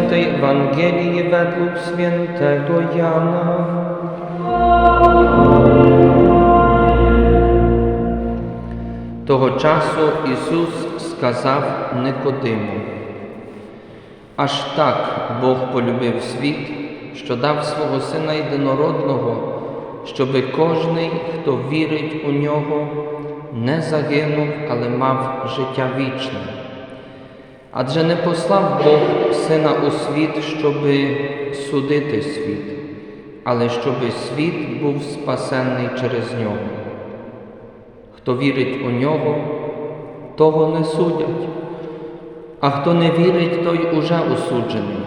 świętej Ewangelii według świętego Jana. Того часу Ісус сказав Никодиму, аж так Бог полюбив світ, що дав свого Сина єдинородного, щоби кожний, хто вірить у нього, не загинув, але мав життя вічне. Адже не послав Бог Сина у світ, щоби судити світ, але щоби світ був спасенний через нього. Хто вірить у нього, того не судять, а хто не вірить, той уже осуджений,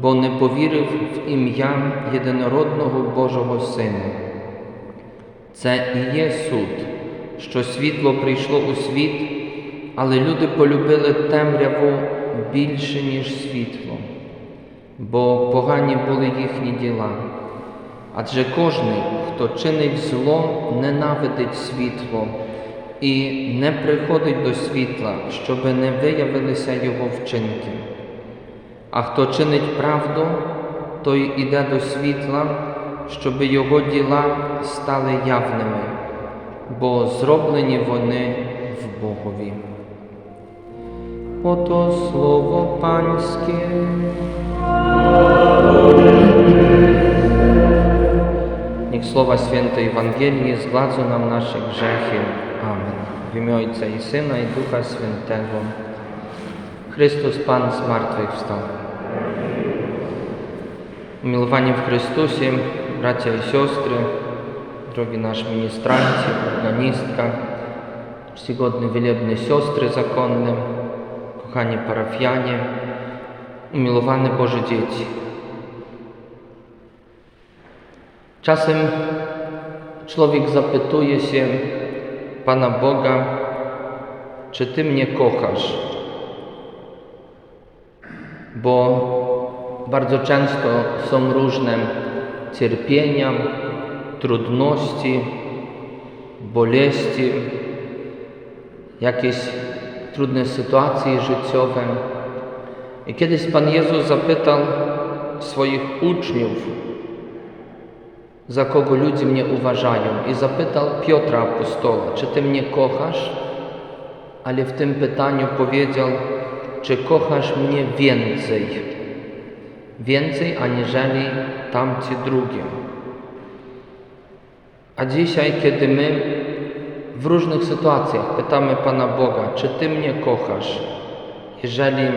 бо не повірив в ім'я єдинородного Божого Сина. Це і є суд, що світло прийшло у світ, але люди полюбили темряву більше, ніж світло, бо погані були їхні діла. Адже кожний, хто чинить зло, ненавидить світло і не приходить до світла, щоби не виявилися його вчинки. А хто чинить правду, той іде до світла, щоби його діла стали явними, бо зроблені вони в Богові. Ото слово панське. Niech słowa świętej Ewangelii zgładzą nam nasze grzechy. Amen. W imię Ojca i Syna i Ducha Świętego. Chrystus Pan zmartwychwstał. Umiłowani w Chrystusie, bracia i siostry, drogi nasz ministranci, organistka, czcigodne wielebne siostry zakonne, kochani parafianie, umiłowane Boże dzieci. Czasem człowiek zapytuje się Pana Boga, czy Ty mnie kochasz? Bo bardzo często są różne cierpienia, trudności, boleści, jakieś trudne sytuacje życiowe. I kiedyś Pan Jezus zapytał swoich uczniów, za kogo ludzie mnie uważają. I zapytał Piotra apostoła, czy ty mnie kochasz? Ale w tym pytaniu powiedział, czy kochasz mnie więcej? Więcej aniżeli tamci drugie. A dzisiaj, kiedy my w różnych sytuacjach pytamy Pana Boga, czy Ty mnie kochasz? Jeżeli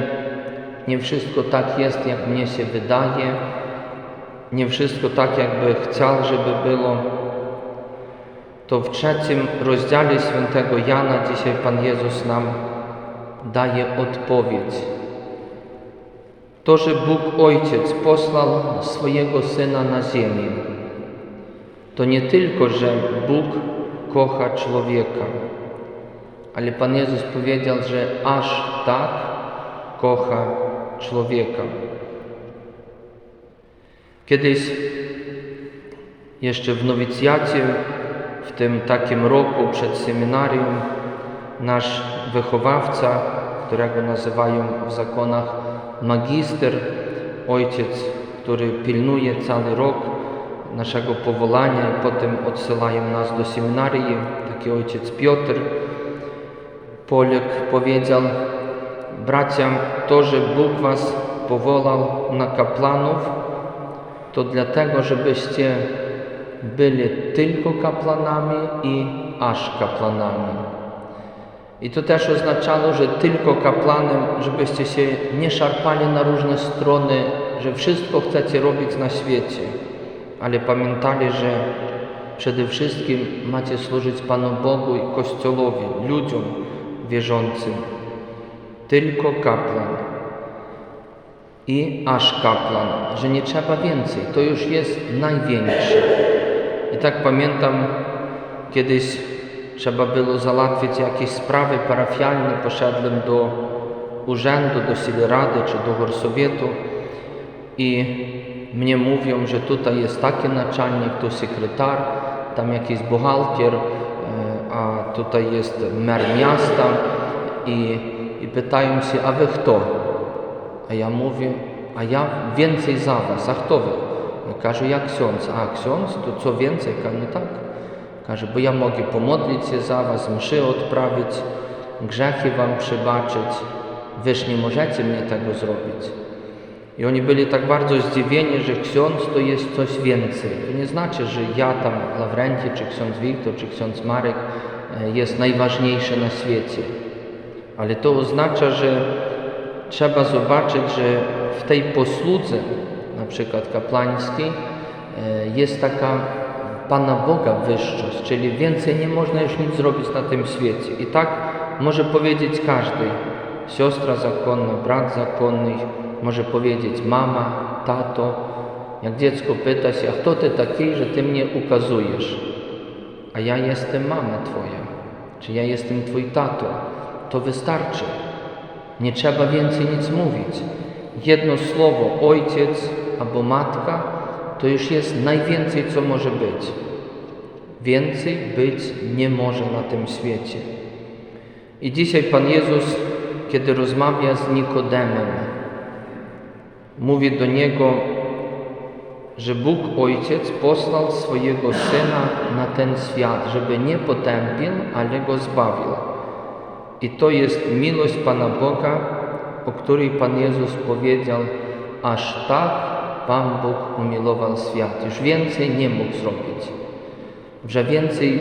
nie wszystko tak jest, jak mnie się wydaje, nie wszystko tak, jakby chciał, żeby było, to w trzecim rozdziale świętego Jana dzisiaj Pan Jezus nam daje odpowiedź. To, że Bóg Ojciec posłał swojego Syna na ziemię, to nie tylko, że Bóg kocha człowieka, ale Pan Jezus powiedział, że aż tak kocha człowieka. Kiedyś jeszcze w nowicjacie, w tym takim roku przed seminarium, nasz wychowawca, którego nazywają w zakonach magister, ojciec, który pilnuje cały rok naszego powołania. Potem odsyłają nas do seminarii, taki ojciec Piotr, Polek powiedział, bracia, to, że Bóg was powołał na kaplanów, to dlatego, żebyście byli tylko kaplanami i aż kaplanami. I to też oznaczało, że tylko kaplanem, żebyście się nie szarpali na różne strony, że wszystko chcecie robić na świecie, ale pamiętali, że przede wszystkim macie służyć Panu Bogu i Kościołowi, ludziom wierzącym. Tylko kaplan i aż kaplan, że nie trzeba więcej, to już jest największe. I tak pamiętam, kiedyś trzeba było załatwić jakieś sprawy parafialne, poszedłem do urzędu, do Sielerady czy do Gorsowietu i mnie mówią, że tutaj jest taki naczelnik, tu sekretar, tam jakiś buchalter, e, a tutaj jest mer miasta i, i pytają się, a wy kto? A ja mówię, a ja więcej za was, a kto wy? Ja кажу, jak ksiądz, a ksiądz, to co więcej? Кажу, no tak. Каже, бо я можу помодлитися за вас, мши odprawić, grzechy wam przebaczyć. Wyż nie możecie mnie tego zrobić. I oni byli tak bardzo zdziwieni, że ksiądz to jest coś więcej. To nie znaczy, że ja tam, Lawrenty, czy ksiądz Wiktor, czy ksiądz Marek e, jest najważniejszy na świecie. Ale to oznacza, że trzeba zobaczyć, że w tej posłudze, na przykład kaplańskiej, e, jest taka Pana Boga wyższość, czyli więcej nie można już nic zrobić na tym świecie. I tak może powiedzieć każdy, siostra zakonna, brat zakonny, może powiedzieć mama, tato. Jak dziecko pyta się, a kto ty taki, że ty mnie ukazujesz? A ja jestem mama twoja, czy ja jestem twój tato. To wystarczy. Nie trzeba więcej nic mówić. Jedno słowo ojciec albo matka to już jest najwięcej, co może być. Więcej być nie może na tym świecie. I dzisiaj Pan Jezus, kiedy rozmawia z Nikodemem, mówi do niego, że Bóg Ojciec posłał swojego Syna na ten świat, żeby nie potępił, ale go zbawił. I to jest miłość Pana Boga, o której Pan Jezus powiedział, aż tak Pan Bóg umilował świat. Już więcej nie mógł zrobić. Że więcej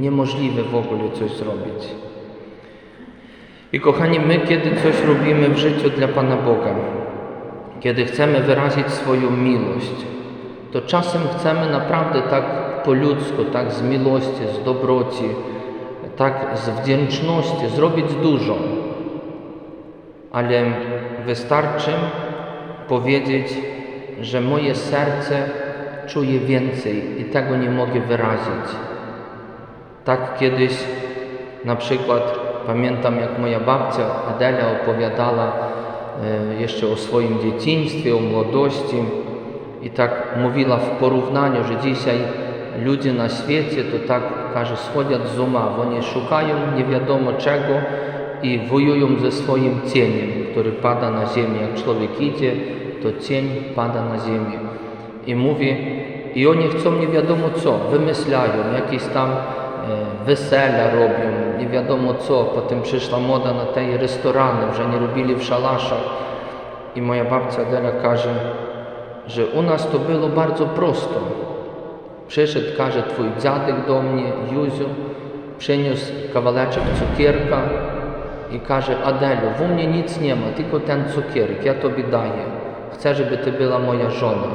niemożliwe w ogóle coś zrobić. I kochani, my kiedy coś robimy w życiu dla Pana Boga, kiedy chcemy wyrazić swoją miłość, to czasem chcemy naprawdę tak po ludzku, tak z miłości, z dobroci, tak z wdzięczności zrobić dużo. Ale wystarczy powiedzieć, że moje serce czuje więcej i tego nie mogę wyrazić. Tak kiedyś na przykład pamiętam, jak moja babcia Adelia opowiadała jeszcze o swoim dzieciństwie, o młodości i tak mówiła w porównaniu, że dzisiaj ludzie na świecie to tak, każe, schodzą z uma, oni szukają nie wiadomo czego i wojują ze swoim cieniem, który pada na ziemię. Jak człowiek idzie, to cień pada na ziemię. I mówi, i oni chcą nie wiadomo co, wymyślają, jakieś tam Е, веселя робимо. І відомо що, потім прийшла мода на те і ресторани, вже не робили в шалашах. І моя бабця Дера каже, що у нас то було дуже просто. Пришед, каже, твій дзядик до мене, Юзю, приніс кавалечок цукерка і каже, Аделю, в мене ніц нема, тільки ten цукерк, я тобі даю. Хочу, щоб ти була моя жона.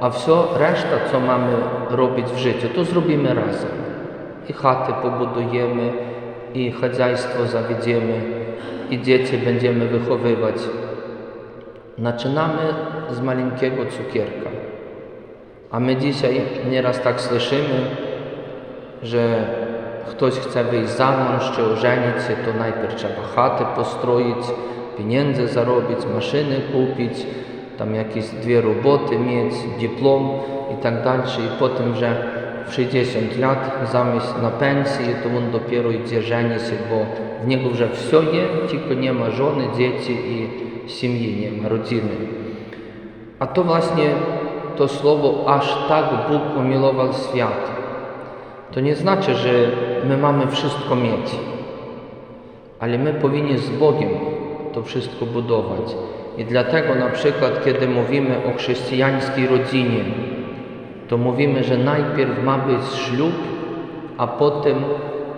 А все решта, що мами робити в житті, то зробимо разом. I chatę pobudujemy, i chazяйstwo zawiedziemy, i dzieci będziemy wychowywać. Zaczynamy z maleńkiego cukierka. A my dzisiaj nieraz tak słyszymy, że ktoś chce wyjść za mąż czy ożenić się, to najpierw trzeba chatę postroić, pieniądze zarobić, maszyny kupić, tam jakieś dwie roboty mieć, dyplom i tak dalej. I potem, że 60 lat zamiast na pensji, to on dopiero idzie żeni się, bo w niego już все jest, tylko nie ma żony, dzieci i сім'ї, nie ma rodziny. A to właśnie to słowo aż tak Bóg umilował świat. To nie znaczy, że my mamy wszystko mieć, ale my powinni z Bogiem to wszystko budować. I dlatego na przykład, kiedy mówimy o chrześcijańskiej rodzinie, to mówimy, że najpierw ma być ślub, a potem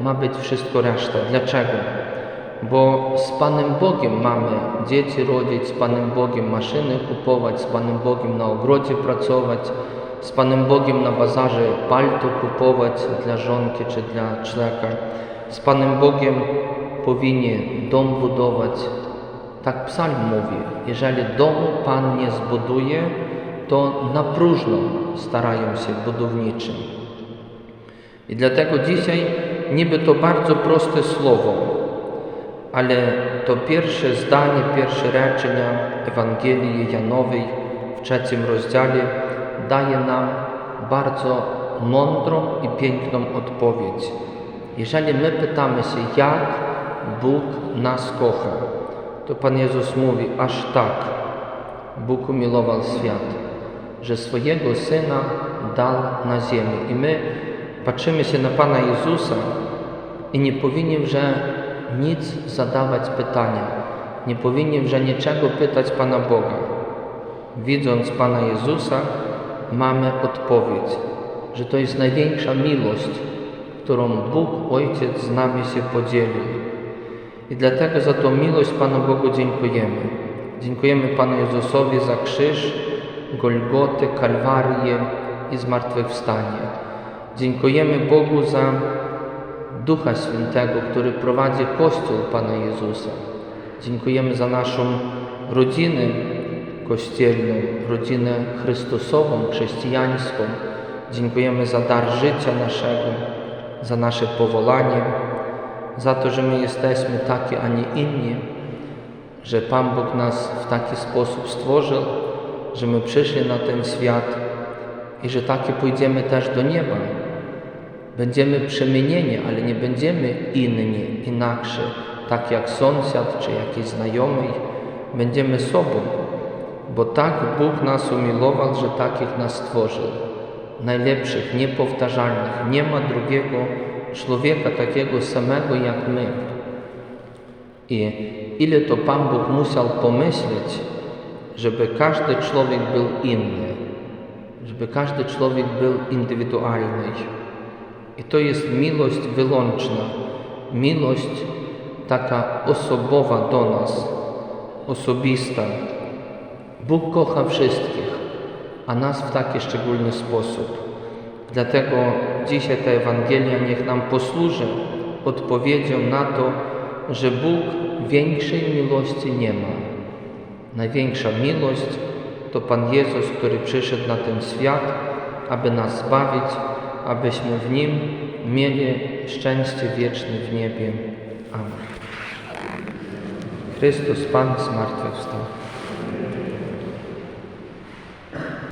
ma być wszystko reszta. Dlaczego? Bo z Panem Bogiem mamy dzieci rodzić, z Panem Bogiem maszyny kupować, z Panem Bogiem na ogrodzie pracować, z Panem Bogiem na bazarze palto kupować dla żonki czy dla człowieka. Z Panem Bogiem powinien dom budować. Tak psalm mówi, jeżeli domu Pan nie zbuduje, to na próżno starają się, budowniczym. I dlatego dzisiaj niby to bardzo proste słowo, ale to pierwsze zdanie, pierwsze reczenia Ewangelii Janowej w trzecim rozdziale daje nam bardzo mądrą i piękną odpowiedź. Jeżeli my pytamy się, jak Bóg nas kocha, to Pan Jezus mówi aż tak. Bóg umilował świat, że swojego Syna dał na ziemię. I my patrzymy się na Pana Jezusa i nie powinien, że nic zadawać pytania, nie powinien, że niczego pytać Pana Boga. Widząc Pana Jezusa, mamy odpowiedź, że to jest największa miłość, którą Bóg Ojciec z nami się podzielił. I dlatego za tą miłość Panu Bogu dziękujemy. Dziękujemy Panu Jezusowi za krzyż, Golgotę, Kalwarię i zmartwychwstanie. Dziękujemy Bogu za Ducha Świętego, który prowadzi Kościół Pana Jezusa. Dziękujemy za naszą rodzinę kościelną, rodzinę Chrystusową, chrześcijańską. Dziękujemy za dar życia naszego, za nasze powołanie, za to, że my jesteśmy takie, a nie inni, że Pan Bóg nas w taki sposób stworzył, że my przyszli na ten świat i że takie pójdziemy też do nieba. Będziemy przemienieni, ale nie będziemy inni, inakszy, tak jak sąsiad czy jakiś znajomy. Będziemy sobą, bo tak Bóg nas umilował, że takich nas stworzył. Najlepszych, niepowtarzalnych. Nie ma drugiego człowieka takiego samego jak my. I ile to Pan Bóg musiał pomyśleć, żeby każdy człowiek był inny, żeby każdy człowiek był indywidualny. I to jest miłość wyłączna, miłość taka osobowa do nas, osobista. Bóg kocha wszystkich, a nas w taki szczególny sposób. Dlatego dzisiaj ta Ewangelia niech nam posłuży odpowiedzią na to, że Bóg większej miłości nie ma. Największa miłość to Pan Jezus, który przyszedł na ten świat, aby nas zbawić, abyśmy w Nim mieli szczęście wieczne w niebie. Amen. Chrystus Pan zmartwychwstał.